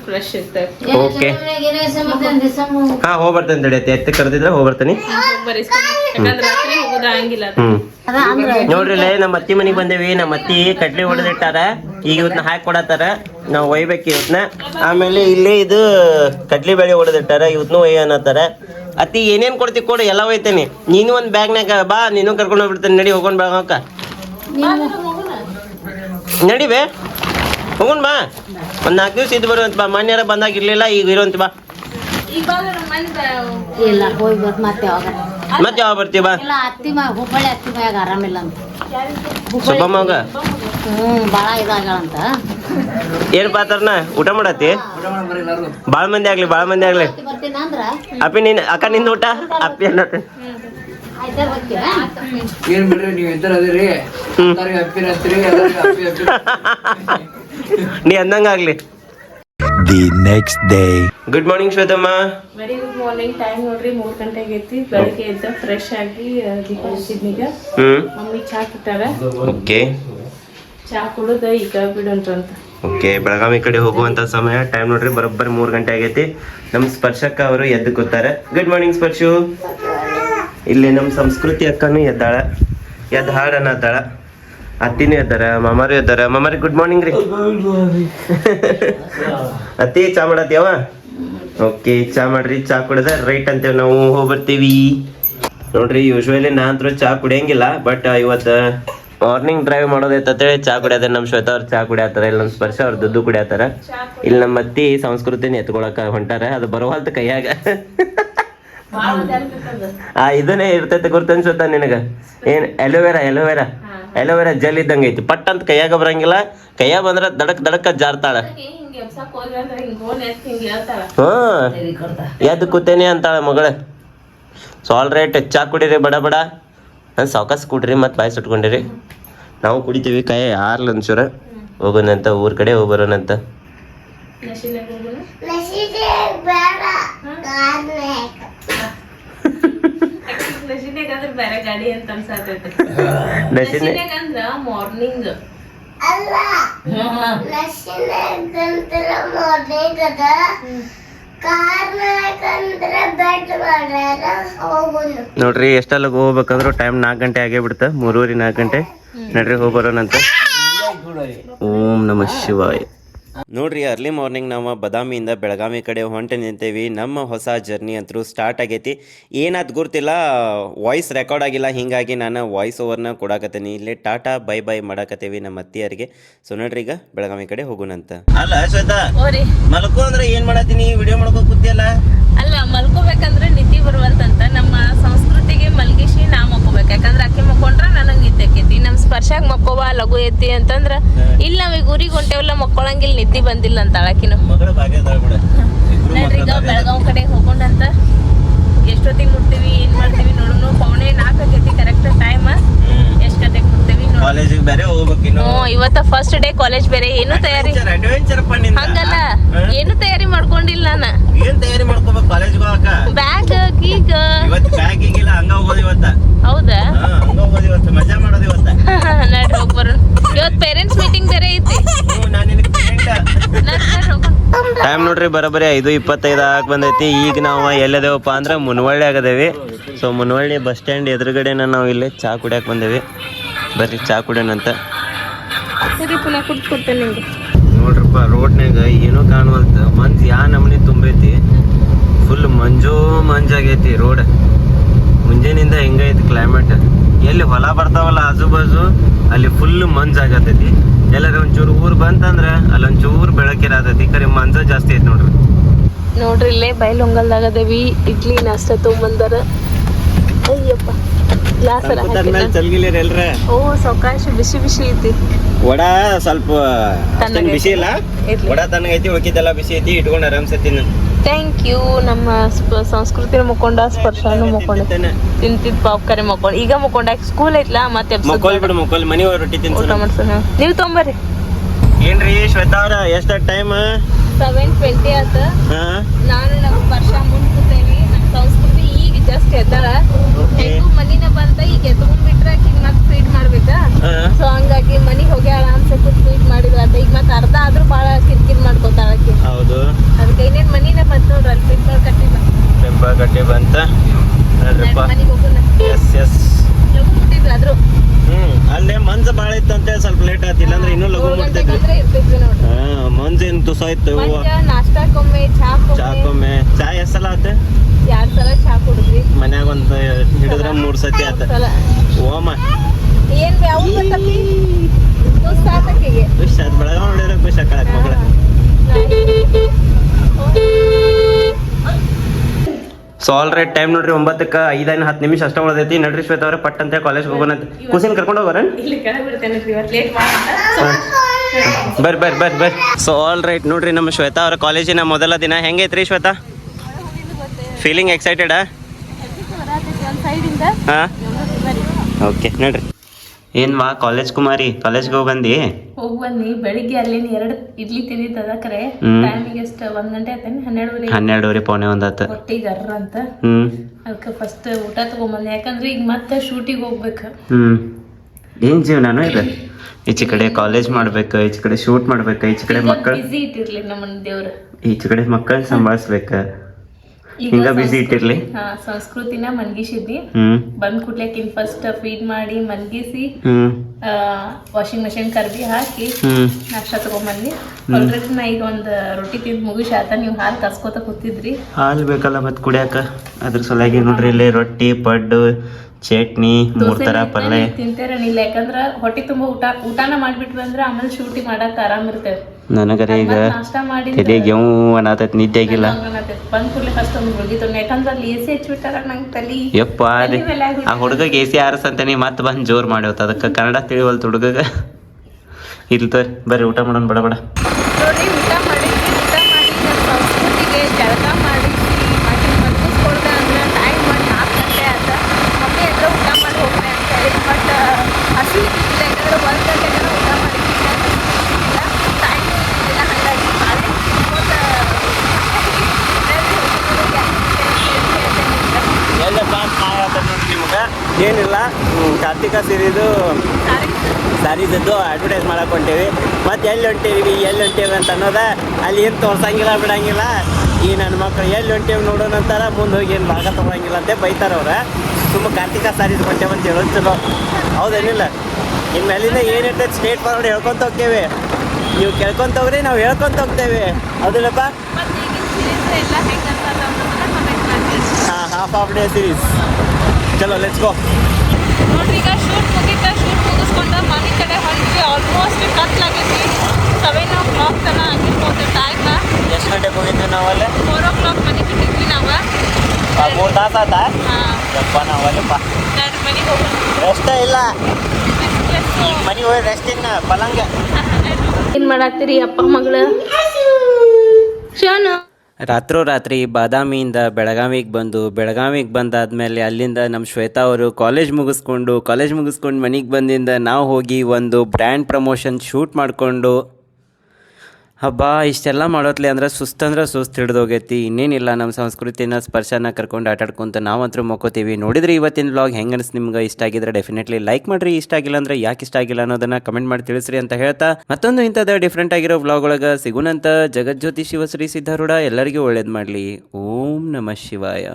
[SPEAKER 2] ಫ್ರೆಶ್ ಇರ್ತೇವೆ
[SPEAKER 1] ಓಕೆ. ಹಾ ಹೋಗ್ಬರ್ತೇನೆ ತಡಿಯತ್ತೆ ಎತ್ತ ಕರೆದಿದ್ರೆ
[SPEAKER 2] ರಾತ್ರಿ ಹೋಗೋದ ಹಂಗಿಲ್ಲ
[SPEAKER 1] ಹ್ಮ್. ನೋಡ್ರಿ ನಮ್ಮ ಅತ್ತಿ ಮನೆಗೆ ಬಂದೇವಿ. ನಮ್ಮ ಅತ್ತಿ ಕಡ್ಲಿ ಹೊಡೆದಿಟ್ಟಾರ. ಈಗ ಇವತ್ನ ಹಾಕಿ ಕೊಡತ್ತಾರ. ನಾವು ಒಯ್ಬೇಕು ಇವತ್ನ. ಆಮೇಲೆ ಇಲ್ಲಿ ಇದು ಕಡ್ಲಿ ಬೆಳೆ ಹೊಡೆದಿಟ್ಟಾರ. ಇವತ್ನು ಒಯ್ಯ ಅನ್ನತ್ತಾರ ಅತ್ತಿ ಏನೇನು ಕೊಡ್ತಿ ಕೊಡು ಎಲ್ಲ ಹೋಯ್ತೇನೆ ನೀನು ಒಂದು ಬ್ಯಾಗ್ನಾಗ ಬಾ ನೀನು ಕರ್ಕೊಂಡು ಹೋಗ್ಬಿಡ್ತೇನೆ. ನಡಿ ಹೋಗೋಣ ಬಾ ಹೋಗ ನಡಿವೆ ಹೋಗೋಣ ಬಾ. ಒಂದು ನಾಲ್ಕು ದಿವಸ ಇದ್ದು ಬರುವಂತ ಬಾ. ಮನ್ಯಾರ ಬಂದಾಗ ಇರ್ಲಿಲ್ಲ ಈಗ ಇರುವಂತ ಬಾ.
[SPEAKER 2] ಬ-
[SPEAKER 4] ಇಲ್ಲ ಹೋಗಿ ಮತ್ತೆ ಯಾವಾಗ?
[SPEAKER 1] ಮತ್ತೆ ಯಾವಾಗ ಬರ್ತೀವಿ ಬಾ?
[SPEAKER 4] ಅತ್ತಿ ಹುಬ್ಬಳ್ಳಿ ಅತ್ತಿ ಮ್ಯಾಗ ಆರಾಮಿಲ್ಲ ಅಂತ.
[SPEAKER 1] ಸುಬ್ಬಮ್ಮಗ
[SPEAKER 4] ಹ್ಞೂ ಭಾಳ ಇದಾಗಳಂತ.
[SPEAKER 1] ಏನ್ ಪಾತ್ರನ? ಊಟ ಮಾಡತ್ತಿ? ಬಾಳ ಮಂದಿ ಆಗ್ಲಿ ಬಾಳ ಮಂದಿ ಆಗ್ಲಿ.
[SPEAKER 4] ಬರ್ತೀನಿ ಅಂದ್ರ?
[SPEAKER 1] ಅಪ್ಪಿ ನಿನ್ ಅಕ್ಕ ನಿಂದ ಊಟ? ಅಪ್ಪಿ ಅನ್ನ
[SPEAKER 5] ಏನ್ ಬಿಡ್ರಿ ನೀವ್ ಇದ್ದಾರ ಅದಿರಿ. ಹತ್ತಿರಿ
[SPEAKER 1] ನೀ ಅಂದಂಗಾಗ್ಲಿ
[SPEAKER 6] the next day
[SPEAKER 1] good morning ಶ್ವೇತಮ್ಮ.
[SPEAKER 2] Very good morning time ನೋಡ್ರಿ ಮೂರ್ ಗಂಟೆ ಆಗೈತಿ ಬೆಳಗ್ಗೆ ಎದ್ದ ಫ್ರೆಶ್ ಆಗಿ ಆ, ದೀಪ ಹಚ್ಚಿದ್ನೀಗ ಮಮ್ಮಿ ಚಾ ಕೊಟ್ಟಾರ
[SPEAKER 1] ಓಕೆ
[SPEAKER 2] ಚಾ ಕುಡಿದ
[SPEAKER 1] ಓಕೆ ಬೆಳಗಾವಿ ಕಡೆ ಹೋಗುವಂತ ಸಮಯ. ಟೈಮ್ ನೋಡ್ರಿ, ಬರೋಬ್ಬರಿ ಮೂರ್ ಗಂಟೆ ಆಗೈತಿ. ನಮ್ ಸ್ಪರ್ಶಕ್ಕ ಅವರು ಎದ್ದು ಕೂತಾರೆ ಗುಡ್ ಮಾರ್ನಿಂಗ್ ಸ್ಪರ್ಶು. ಇಲ್ಲಿ ನಮ್ ಸಂಸ್ಕೃತಿ ಅಕ್ಕನು ಎದ್ದಾಳ. ಎದ್ದು ಹಾಡನ್ನತ್ತಾಳ ಅತ್ತಿನೂ ಎದ್ದಾರ, ಮಾಮಾರು ಎದ್ದಾರ. ಮಾಮಾರಿ ಗುಡ್ ಮಾರ್ನಿಂಗ್ ರೀ. ಅತ್ತಿ, ಚಾ ಮಾಡತ್ತೀವ ಓಕೆ ಚಾ ಮಾಡ್ರಿ, ಚಾ ಕುಡ್ದ. ರೈಟ್ ಅಂತೇವೆ ನಾವು ಹೋಗ್ಬರ್ತೀವಿ. ನೋಡ್ರಿ ಯೂಶ್ವಲಿ ನಾ ಅಂತೂ ಚಾ ಕುಡಿಯಂಗಿಲ್ಲ ಬಟ್ ಇವತ್ತು ಮಾರ್ನಿಂಗ್ ಡ್ರೈವ್ ಮಾಡೋದೈತೇಳಿ ಚಾ ಕುಡಿಯದ ನಮ್ಮ ಶ್ವೇತ ಅವ್ರು ಚಾ ಕುಡಿಯತ್ತಾರ ಇಲ್ಲಿ ನಮ್ಮ ಸ್ಪರ್ಶ ಅವ್ರು ದುಡ್ಡು ಕುಡಿಯತ್ತಾರ ಇಲ್ಲಿ ನಮ್ಮ ಅತ್ತಿ ಸಂಸ್ಕೃತಿನ ಎತ್ಕೊಳಕ ಹೊಂಟಾರ ಅದು ಬರುವಲ್ತ ಕೈಯಾಗ. ಆ ಇದನ್ನೇ ಇರ್ತೈತೆ ಗುರ್ತನ್ ಶ್ವೇತ ನಿನಗ? ಏನ್ ಎಲೋವೆರಾ ಎಲೋವೆರಾ ಎಲೋವೆರಾ ಜೆಲ್ ಇದ್ದಂಗೆ ಐತಿ. ಪಟ್ ಅಂತ ಕೈಯಾಗ ಬರಂಗಿಲ್ಲ ಕೈಯಾಗ ಬಂದ್ರ ದಡಕ್ ದಡಕ ಜಾರ್ತಾಳ. ಹಾ. ಎದ್ದು ಕೂತೇನೆ ಅಂತಾಳ ಮಗಳ. ಸಾಲ್ ರೇಟ್ ರೈಟ್ ಚಾ ಕುಡೀರಿ ಬಡ ಬಡ. ನಾನು ಸಾವಕಾಸ ಕುಡ್ರಿ ಮತ್ತೆ ಬಾಯಿ ಸುಟ್ಕೊಂಡಿರಿ ನಾವು ಕುಡಿತೀವಿ ಕೈ ಯಾರ್ಲ ಒಂಚೂರ ಹೋಗೋಣಂತ ಊರ್ ಕಡೆ ಹೋಗಿ ಬರೋಣಂತ
[SPEAKER 2] ನಶಿನಾಗ ಹೋಗುನು? ಮಾರ್ನಿಂಗ್ ನಶಿನಾಗ್
[SPEAKER 1] ನೋಡ್ರಿ, ಎಷ್ಟಲ್ಲ ಹೋಗ್ಬೇಕಂದ್ರು ಟೈಮ್ ನಾಲ್ಕು ಗಂಟೆ ಆಗೇ ಬಿಡ್ತ ಮೂರುವರೆ ನಾಲ್ಕು ಗಂಟೆ. ನಡ್ರಿ, ಹೋಗಿ ಬರೋಣಂತ. ಓಂ ನಮಃ ಶಿವಾಯ. ನೋಡ್ರಿ ಅರ್ಲಿ ಮಾರ್ನಿಂಗ್ ನಾವು ಬದಾಮಿಯಿಂದ ಬೆಳಗಾವಿ ಕಡೆ ಹೊಂಟೆ ನಿಂತೇವಿ. ನಮ್ಮ ಹೊಸ ಜರ್ನಿ ಅಂತೂ ಸ್ಟಾರ್ಟ್ ಆಗೈತಿ. ಏನಾದ್ ಗುರ್ತಿಲ್ಲ ವಾಯ್ಸ್ ರೆಕಾರ್ಡ್ ಆಗಿಲ್ಲ ಹಿಂಗಾಗಿ ನಾನು ವಾಯ್ಸ್ ಓವರ್ನ ಕೊಡಾಕತ್ತೀನಿ. ಇಲ್ಲಿ ಟಾಟಾ ಬೈ ಬೈ ಮಾಡಾಕತ್ತೇವಿ ನಮ್ಮ ಅತ್ತಿಯರಿಗೆ. ಸೊ ನೋಡ್ರಿ ಈಗ ಬೆಳಗಾವಿ ಕಡೆ ಹೋಗುಣಂತ. ಅಲ್ಲ ಶ್ವೇತಾ ಮಲ್ಕೋ ಅಂದ್ರೆ ಏನ್ ಮಾಡತ್ತೀನಿ? ವಿಡಿಯೋ ಮಾಡ್ಕೋ ಕೂತಿಯಲ್ಲ?
[SPEAKER 2] ಅಲ್ಲ ಮಲ್ಕೋಬೇಕಂದ್ರೆ ನಿದ್ದೆ ಬರುವಂತ ನಮ್ಮ ಸಂಸ್ಕೃತಿಗೆ ಮಲ್ಗಿಸಿ ನಾ ಮಕ್ಕೋಬೇಕು ಯಾಕಂದ್ರೆ ಅಕ್ಕಿ ಮಕ್ಕೊಂಡ್ರೆ ನನಗೆ ನಿದ್ದೆ ಆಕೈತಿ. ನಮ್ಮ ಸ್ಪರ್ಶಾಗ ಮಕ್ಕೋವ ಲಘು ಐತಿ ಅಂತಂದ್ರ ಇಲ್ಲ ನಾವೀಗ ಊರಿಗೆ ಹೊಂಟೇವಲ್ಲ ಮಕ್ಕೊಳಂಗಿಲ್ಲ ನಿದ್ದೆ ಬಂದಿಲ್ಲ ಅಂತ ಆಕಿನ ನೋಡ್ರಿ ಈಗ ಬೆಳಗಾವ್ ಕಡೆ ಹೋಗೋಣಂತ. ಎಷ್ಟೊತ್ತಿಗೆ ಮುಟ್ತೀವಿ ಏನ್ ಮಾಡ್ತೀವಿ ನೋಡೋಣ ಪೌಣೆ ನಾಲ್ಕು ಕರೆಕ್ಟ್ ಟೈಮ್ ಎಷ್ಟೊತ್ತಿಗೆ ಮುಟ್ತೀವಿ
[SPEAKER 1] ಕಾಲೇಜಿಗೆ ಬೇರೆ ಹೋಗ್ಬೇಕು ಇನ್ನು.
[SPEAKER 2] ಹ್ಞೂ ಇವತ್ತ ಫಸ್ಟ್ ಡೇ ಕಾಲೇಜ್ ಬೇರೆ ಏನು ತಯಾರಿ?
[SPEAKER 1] ಅಡ್ವೆಂಚರ್ನಿಂದ.
[SPEAKER 2] ಹಂಗಲ್ಲ ಏನು ತಯಾರಿ ಮಾಡ್ಕೊಂಡಿಲ್ಲ ನಾನು.
[SPEAKER 1] ಏನ್ ತಯಾರಿ ಮಾಡ್ಕೋಬೇಕು ಕಾಲೇಜ್ ಹೋಗಕ
[SPEAKER 2] ಬ್ಯಾಗ್ ಗೀಗ್.
[SPEAKER 1] ಇವತ್ತು ಬ್ಯಾಗ್ ಈಗಿಲ್ಲ ಹಂಗ ಹೋಗೋದು ಇವತ್ತ.
[SPEAKER 2] ಹೌದಾ?
[SPEAKER 1] ಹಾ ಹಂಗ ಹೋಗೋದು ಇವತ್ತು ಮಜಾ ಮಾಡೋದು ಇವತ್ತ.
[SPEAKER 2] ನಡ್ರಿ ಹೋಗ್ ಬರೋಣ. ಇವತ್ತು ಪೇರೆಂಟ್ಸ್ ಮೀಟಿಂಗ್ ಬೇರೆ ಐತಿ.
[SPEAKER 1] ನಾನು ನಿನಗೆ
[SPEAKER 2] ನಡ್ರಿ ಹೋಗೋಣ
[SPEAKER 1] ಟೈಮ್ ನೋಡ್ರಿ ಬರೋಬ್ಬರಿ ಐದು ಇಪ್ಪತ್ತೈದು ಹಾಕಿ ಬಂದೈತಿ. ಈಗ ನಾವು ಎಲ್ಲದೇವಪ್ಪ ಅಂದ್ರೆ ಮುನವಳ್ಳಿ ಆಗದೇವಿ. ಸೊ ಮುನವಳ್ಳಿ ಬಸ್ ಸ್ಟ್ಯಾಂಡ್ ಎದುರುಗಡೆನ ನಾವು ಇಲ್ಲಿ ಚಾ ಕುಡಿಯಕ್ಕೆ ಬಂದೇವಿ. ಬರ್ರಿ ಚಾ ಕುಡಿಯೋಣಂತ
[SPEAKER 2] ಸರಿ ಪುನಃ ಕುಟ್ ಕೊಡ್ತೇನೆ ನಿಮ್ಗೆ.
[SPEAKER 1] ನೋಡ್ರಪ್ಪ ರೋಡ್ನಾಗ ಏನೋ ಕಾಣುವಂತ ಮಂಜು ಯಾ ನಮನಿ ತುಂಬೈತಿ. ಫುಲ್ ಮಂಜು ಮಂಜಾಗೈತಿ ರೋಡ್. ಮುಂಜಾನಿಂದ ಹೆಂಗೈತಿ ಕ್ಲೈಮೇಟ್ ಎಲ್ಲಿ ಹೊಲ ಬರ್ತಾವಲ್ಲ ಆಜು ಬಾಜು ಅಲ್ಲಿ ಫುಲ್ ಮಂಜ್ ಆಗತೈತಿ. ಎಲ್ಲಾರ ಒಂಚೂರು ಊರು ಬಂತಂದ್ರ ಅಲ್ಲಿ ಒಂಚೂರು ಬೆಳಕಿರತೈತಿ ಕರೆ ಮಂಜ ಜಾಸ್ತಿ ಐತಿ ನೋಡ್ರಿ.
[SPEAKER 2] ನೋಡ್ರಿ ಇಲ್ಲೇ ಬೈಲೊಂಗಲ್ದಾಗ ಅದೇವಿ ಇಡ್ಲಿ ನಾಷ್ಟ ತೊಗೊಂಬಂದಾರ. ಅಯ್ಯಪ್ಪ. ಗ್ಲಾಸರ
[SPEAKER 1] ಚಲ್ಗಿಲಿರ ಎಲ್ರ?
[SPEAKER 2] ಓ ಸೌಕಾಶ ಬಿಸಿ ಬಿಸಿ ಐತಿ.
[SPEAKER 1] ವಡಾ ಸ್ವಲ್ಪ ಅಷ್ಟೇನ್. ಬಿಸಿ ಇಲ್ಲ. ವಡ ತಣ್ಣಗೈತಿ ಉಳ್ಕಿದ್ದೆಲ್ಲ ಬಿಸಿ ಐತಿ ಇಟ್ಕೊಂಡು ಆರಾಮ್ಸೆ ತಿನ್ನು.
[SPEAKER 2] ಥ್ಯಾಂಕ್ ಯು ನಮ್ಮ ಸಂಸ್ಕೃತಿನ ಮುಕ್ಕೊಂಡ ಸ್ಪರ್ಶನು ಮುಕ್ಕೊಂಡ. ತಿಂತಿದ್ ಪಾಪ್ ಕರೆ ಮಕ್ಕೊಂಡ್ ಈಗ ಮುಕೊಂಡ ಸ್ಕೂಲ್ ಐತ್ಲಾ? ಮತ್ತೆ
[SPEAKER 1] ಮೊಕೋಲ್
[SPEAKER 2] ಬೇಡ.
[SPEAKER 1] ಮೊಕೋಲ್ ಮನಿ ರೊಟ್ಟಿ ರೊಟ್ಟಿ
[SPEAKER 2] ಊಟ
[SPEAKER 1] ತಿನ್ಸು
[SPEAKER 2] ಮಾಡ್ಸೋಣ ನೀವು. ತೊಂಬರ್ರಿ.
[SPEAKER 1] ಏನ್ರಿ ಶ್ವೇತಾ ಅವ್ರ ಎಷ್ಟ ಟೈಮ್
[SPEAKER 2] ಸೆವೆನ್ ಟ್ವೆಂಟಿ ಆತ.
[SPEAKER 1] ಹಾ.
[SPEAKER 2] ನಾನು ನಮ್ಮ ವರ್ಷ ಮುಂದ್ ಕೂತೇವಿ ನಮ್ಮ ಸಂಸ್ಕೃತಿ ಈಗ ಜಸ್ಟ್ ಎದ್ದಾಳ ಹೆಂಗೂ ಮನಿನ ಬಂತ ಈಗ ಎತ್ಕೊಂಡ್ ಬಿಟ್ರೆ ಆಕಿಗ್ ಮತ್ ಫೀಡ್ ಮಾಡ್ಬೇಕಾ? ಸೊ ಹಂಗಾಗಿ ಮನಿಗ್ ಹೋಗಿ ಆರಾಮ್ಸೆ ಕೂತ್ ಫೀಡ್ ಮಾಡಿದ್ರ ಈಗ ಮತ್ತೆ ಅರ್ಧ ಆದ್ರೂ ಭಾಳ ಕಿರ್ಕಿರ್ ಮಾಡ್ಕೊತಾಳ ಆಕಿ.
[SPEAKER 1] ಹೌದು.
[SPEAKER 2] ಅದಕ್ಕೆ ಇನ್ನೇನ್ ಮನಿನ ಬಂತು ನೋಡ್ರಿ ಅಲ್ಲಿ ಫೀಡ್ ಮಾಡಿ ಕಟ್ಟಿಲ್ಲ
[SPEAKER 1] ಟೆಂಪ ಗಟ್ಟಿ ಬಂತ.
[SPEAKER 2] ಮನಿಗ್ ಹೋಗೋಣ.
[SPEAKER 1] ಎಸ್ ಎಸ್
[SPEAKER 2] ಲಘು ಮುಟ್ಟಿದ್ರು ಆದ್ರೂ?
[SPEAKER 1] ಹ್ಮ್ ಅಲ್ಲೇ ಮಂಜ ಬಾಳ ಇತ್ತಂತೆ ಸ್ವಲ್ಪ ಲೇಟ್ ಆತಿಲ್ಲ ಅಂದ್ರೆ ಇನ್ನೂ ಲಘು ಹಾ ಮಂಜ ಏನ್ ತುಸ ಇತ್ತು
[SPEAKER 2] ನಾಷ್ಟಾಕೊಮ್ಮೆ ಚಾಕೊಮ್ಮೆ.
[SPEAKER 1] ಚಾ ಎಷ್ಟ್ ಸಲ ಆತ
[SPEAKER 2] ಎರಡ್ ಸಲ ಚಾ ಕುಡಿದ್ವಿ
[SPEAKER 1] ಮನ್ಯಾಗ ಒಂದ್ ಹಿಡಿದ್ರ ಮೂರ್ ಸತಿ ಆತ. ಓಮ.
[SPEAKER 2] ಏನ್ ಖುಷ್
[SPEAKER 1] ಅದು ಬೆಳಗಾವ್ ನೋಡಿದ್ರೆ ಖುಷಿ ಆಕಳಕ್ ಮಗಳ. ಸೊ ಆಲ್ ರೈಟ್ ಟೈಮ್ ನೋಡ್ರಿ ಒಂಬತ್ತಕ್ಕೆ ಐದೈದು ಹತ್ತು ನಿಮಿಷ ಅಷ್ಟ ಉಳ್ದೈತಿ. ನಡ್ರಿ ಶ್ವೇತ ಅವ್ರ ಪಟ್ ಅಂತ ಕಾಲೇಜ್ ಹೋಗೋಣ ಕುಸಿನ್ ಕರ್ಕೊಂಡು ಹೋಗೋರ
[SPEAKER 2] ಇಲ್ಲಿ ಬರ್ ಬಿಡ್ತೇನೆ ಬರ್ ಲೇಟ್ ಮಾಡಂತ
[SPEAKER 1] ಬರ್ರಿ ಬರ್ರಿ ಬರ್ರಿ ಬರ್ರಿ. ಸೊ ಆಲ್ ರೈಟ್ ನೋಡ್ರಿ ನಮ್ಮ ಶ್ವೇತಾ ಅವ್ರ ಕಾಲೇಜಿನ ಮೊದಲ ದಿನ ಹೆಂಗೈತ್ರಿ ಶ್ವೇತಾ? ಫೀಲಿಂಗ್ ಎಕ್ಸೈಟೆಡ್ ಹಾಂ? ಓಕೆ ನೋಡ್ರಿ. ಏನ್ವಾ ಕಾಲೇಜ್ ಕುಮಾರಿ ಕಾಲೇಜ್ಗೆ ಹೋಗಿ ಬಂದಿ
[SPEAKER 2] ಹೋಗಿ ಬನ್ನಿ ಬೆಳಿಗ್ಗೆ ಅಲ್ಲಿ ಎರಡು ಇಡ್ಲಿ ತಿಂದಿದ್ದದ ಕರೆ
[SPEAKER 1] ಹ್ಮ್.
[SPEAKER 2] ಟೈಮಿಗೆ ಎಷ್ಟು? ಒಂದ್ ಗಂಟೆ ಆತೇನೆ ಹನ್ನೆರಡುವರೆ
[SPEAKER 1] ಹನ್ನೆರಡುವರೆ ಪೌನೆ ಒಂದಾತು
[SPEAKER 2] ಹೊಟ್ಟಿ ಗರ್ರ ಅಂತ. ಅದಕ್ಕೆ ಫಸ್ಟ್ ಊಟ ತಗೊಂಬಂದೆ. ಯಾಕಂದ್ರೆ ಈಗ ಮತ್ತೆ ಶೂಟಿಗೆ ಹೋಗ್ಬೇಕು.
[SPEAKER 1] ಹ್ಮ್. ಏನ್ ಜೀವನಾನು ಇದು. ಈಚೆ ಕಡೆ ಕಾಲೇಜ್ ಮಾಡ್ಬೇಕು ಈಚೆ ಕಡೆ ಶೂಟ್ ಮಾಡ್ಬೇಕು ಈಚೆ ಕಡೆ ಮಕ್ಕಳು
[SPEAKER 2] ಬಿಸಿ ಇಟ್ಟಿರ್ಲಿ ನಮ್ಮ ದೇವ್ರ.
[SPEAKER 1] ಈಚೆ ಕಡೆ ಮಕ್ಕಳನ್ನ ಸಂಭಾಳಿಸ್ಬೇಕ. ಹಿಂಗ
[SPEAKER 2] ಬಿಸಿ
[SPEAKER 1] ಇಟ್ಟಿರ್ಲಿ?
[SPEAKER 2] ಹಾ ಸಂಸ್ಕೃತಿನ
[SPEAKER 1] ಮಲಗಿಸಿದ್ವಿ
[SPEAKER 2] ಬಂದ್ ಕೂಡ್ಲೆಕಿನ್ ಫಸ್ಟ್ ಫೀಡ್ ಮಾಡಿ
[SPEAKER 1] ಮಲಗಿಸಿ
[SPEAKER 2] ವಾಷಿಂಗ್ ಮಷಿನ್ ಕರ್ಬಿ ಹಾಕಿ
[SPEAKER 1] ನಾಷ್ಟಾ
[SPEAKER 2] ನಾಷ್ಟ ತಗೊಂಬಂದಿ ಆಲ್ರೆಡಿ ನಾ ಈಗ ಒಂದ್ ರೊಟ್ಟಿ ತಿಂದ್ ಮುಗಿಸಿ ಆತ ನೀವು ಹಾಲು ಕಸ್ಕೋತ ಕೂತಿದ್ರಿ.
[SPEAKER 1] ಹಾಲು ಬೇಕಲ್ಲ ಮತ್ ಕುಡಿಯಾಕ? ಅದ್ರ ಸಲುವಾಗಿ ನೋಡ್ರಿ ಇಲ್ಲಿ ರೊಟ್ಟಿ ಪಡ್ಡು ಚಟ್ನಿ ಮೂರ್ ತರ ಪಲ್ಯ
[SPEAKER 2] ತಿಂತೇರನಿಲ್ಲ ಯಾಕಂದ್ರ ಹೊಟ್ಟಿ ತುಂಬಾ ಊಟ ಊಟನ ಮಾಡ್ಬಿಟ್ವಿ ಅಂದ್ರ ಆಮೇಲೆ ಶೂಟಿ ಮಾಡಕ್ ಆರಾಮ್ ಇರ್ತೇವೆ.
[SPEAKER 1] ನನಗರ ಈಗ ತಲೆ ಗೆವು ಅನ್ನತೈತಿ ನಿದ್ದೆ ಆಗಿಲ್ಲ ಯಪ್ಪ ಆ ಹುಡುಗಗೆ ಎ ಸಿ ಆರ್ಸ್ ನೀ ಮತ್ತೆ ಬಂದು ಜೋರ್ ಮಾಡ್ಯವತ್ತ ಅದಕ್ಕೆ ಕನ್ನಡ ತಿಳಿವಲ್ತು ಹುಡುಗಗ. ತೋರಿ ಬರ್ರಿ ಊಟ ಮಾಡೋಣ ಬಡಬಡ ಬಡ
[SPEAKER 2] ನೋಡಿ ಊಟ ಮಾಡಿದ್ವಿ ಊಟ ಮಾಡಿ ನಮ್ಮ ಸಂಸ್ಕೃತಿಗೆ ಜಳಕ ಮಾಡಿಸಿ ಮತ್ತೆ ಮನ್ಗಿಸ್ಕೊಳ್ದೆ ಅಂದ್ರೆ ಟೈಮ್ ಮಾಡಿ ನಾಲ್ಕು ಗಂಟೆ ಆತ ಮಮ್ಮಿ ಹತ್ರ ಊಟ ಮಾಡಿ ಹೋಗ್ರೆ ಅಂತ ಹೇಳಿ ಬಟ್ ಹಸಿ ಇದ್ದಿಲ್ಲ ಯಾಕಂದ್ರೆ ಒಂದು ಗಂಟೆಗೆ ಊಟ ಮಾಡಿದ್ವಿ ಟೈಮ್ ಇಲ್ಲ ಹಾಗಾಗಿ ನಾಳೆ ಮತ್ತು
[SPEAKER 1] ಎಲ್ಲಪ್ಪ ನೋಡ್ರಿ ನಿಮ್ಗೆ ಏನಿಲ್ಲ ಕಾರ್ತಿಕ ಸೀರಿದು ಸ್ಯಾರೀಸದ್ದು ಅಡ್ವರ್ಟೈಸ್ ಮಾಡಕ್ ಹೊಂಟೇವಿ. ಮತ್ತೆ ಎಲ್ಲಿ ಹೊಂಟೇವಿ ಎಲ್ಲಿ ಹೊಂಟೇವಿ ಅಂತ ಅನ್ನೋದ ಅಲ್ಲಿ ಏನು ತೋರ್ಸಂಗಿಲ್ಲ ಬಿಡಂಗಿಲ್ಲ. ಈ ನನ್ನ ಮಕ್ಕಳು ಎಲ್ಲಿ ಹೊಂಟೇವಿ ನೋಡೋಣ ಅಂತಾರ ಮುಂದೆ ಹೋಗಿ ಏನು ಭಾಗ ತೊಗೊಳಂಗಿಲ್ಲ ಅಂತ ಬೈತಾರ ಅವ್ರ. ತುಂಬ ಕಾರ್ತಿಕ ಸಾರೀಸ್ ಹೊಂಟೇವೆ ಅಂತ ಹೇಳೋದು ಚಲೋ. ಹೌದೇನಿಲ್ಲ? ನಿಮ್ಮ ಮೇಲಿಂದ ಏನಿರ್ತೈತೆ ಸ್ಟೇಟ್ ಫಾರ್ವರ್ಡ್ ಹೇಳ್ಕೊಂತ ಹೋಗ್ತೇವೆ. ನೀವು ಕೇಳ್ಕೊಂತ ಹೋಗ್ರಿ ನಾವು ಹೇಳ್ಕೊಂತ ಹೋಗ್ತೇವೆ. ಹೌದಿಲ್ಲಪ್ಪ? ಹಾಂ ಹಾಫ್ ಆಫ್ ಡೇ ಸೀರೀಸ್ ಚಲೋ ಲೆಟ್ಸ್ ಗೋ
[SPEAKER 2] ನೋಡ್ರಿ ಈಗ ಶೂಟ್ ಮುಗಿತ ಶೂಟ್ ಮುಗಿಸ್ಕೊಂಡು ಮನೆ ಕಡೆ ಆಲ್ಮೋಸ್ಟ್ ಕತ್ಲಾಗೈತಿ ಸೆವೆನ್ ಓ ಕ್ಲಾಕ್ ತನ ಆಗಿರ್ಬೋದು ಟೈಮ್
[SPEAKER 1] ಎಷ್ಟು ಗಂಟೆಗೆ ಹೋಗಿದ್ವಿ ನಾವಲ್ಲೇ
[SPEAKER 2] ಫೋರ್ ಓ ಕ್ಲಾಕ್ ಮನೆ ಬಿಟ್ಟಿದ್ವಿ ನಾವು.
[SPEAKER 1] ಮೂರು ತಾಸು ಆತಾ? ಯಪ್ಪ ನಾವಲ್ಲಪ್ಪ
[SPEAKER 2] ನಾನು ಮನೆಗೆ ಹೋಗೋಣ.
[SPEAKER 1] ರೆಸ್ಟೇ ಇಲ್ಲ. ಮನೆ ಹೋಗಿ ರೆಸ್ಟ್ ಇನ್ನ ಪಲಂಗ.
[SPEAKER 2] ಏನು ಮಾಡಾತ್ತೀರಿ ಅಪ್ಪ ಮಗಳ? ಶಾನು.
[SPEAKER 1] ರಾತ್ರೋ ರಾತ್ರಿ ಬಾದಾಮಿಯಿಂದ ಬೆಳಗಾವಿಗೆ ಬಂದು, ಬೆಳಗಾವಿಗೆ ಬಂದಾದ್ಮೇಲೆ ಅಲ್ಲಿಂದ ನಮ್ಮ ಶ್ವೇತಾ ಅವರು ಕಾಲೇಜ್ ಮುಗಿಸ್ಕೊಂಡು ಕಾಲೇಜ್ ಮುಗಿಸ್ಕೊಂಡು ಮನೆಗೆ ಬಂದಿಂದ ನಾವು ಹೋಗಿ ಒಂದು ಬ್ರ್ಯಾಂಡ್ ಪ್ರಮೋಷನ್ ಶೂಟ್ ಮಾಡಿಕೊಂಡು ಹಬ್ಬ, ಇಷ್ಟೆಲ್ಲ ಮಾಡೋತ್ಲೆ ಅಂದ್ರೆ ಸುಸ್ತಂದ್ರೆ ಸುಸ್ತು ಹಿಡ್ದೋಗೈತಿ, ಇನ್ನೇನಿಲ್ಲ ನಮ್ಮ ಸಂಸ್ಕೃತಿನ ಸ್ಪರ್ಶನ ಕರ್ಕೊಂಡು ಆಟಾಡ್ಕೊಂತ ನಾವಂತರೂ ಮಕ್ಕೋತೀವಿ ನೋಡಿದ್ರೆ ಇವತ್ತಿನ ಬ್ಲಾಗ್ ಹೆಂಗೆ ಅನಿಸ್ ನಿಮ್ಗೆ? ಇಷ್ಟ ಆಗಿದ್ರೆ ಡೆಫಿನೆಟ್ಲಿ ಲೈಕ್ ಮಾಡ್ರಿ. ಇಷ್ಟ ಆಗಿಲ್ಲ ಅಂದ್ರೆ ಯಾಕೆ ಇಷ್ಟ ಆಗಿಲ್ಲ ಅನ್ನೋದನ್ನ ಕಮೆಂಟ್ ಮಾಡಿ ತಿಳಿಸ್ರಿ ಅಂತ ಹೇಳ್ತಾ, ಮತ್ತೊಂದು ಇಂಥದ್ದು ಡಿಫ್ರೆಂಟ್ ಆಗಿರೋ ವ್ಲಾಗ್ ಒಳಗೆ ಸಿಗುನಂತ ಜಗಜ್ಯೋತಿ ಶಿವಶ್ರೀ ಸಿದ್ಧಾರೂಢ, ಎಲ್ಲರಿಗೂ ಒಳ್ಳೇದು ಮಾಡಲಿ. ಓಂ ನಮಃ ಶಿವಾಯ.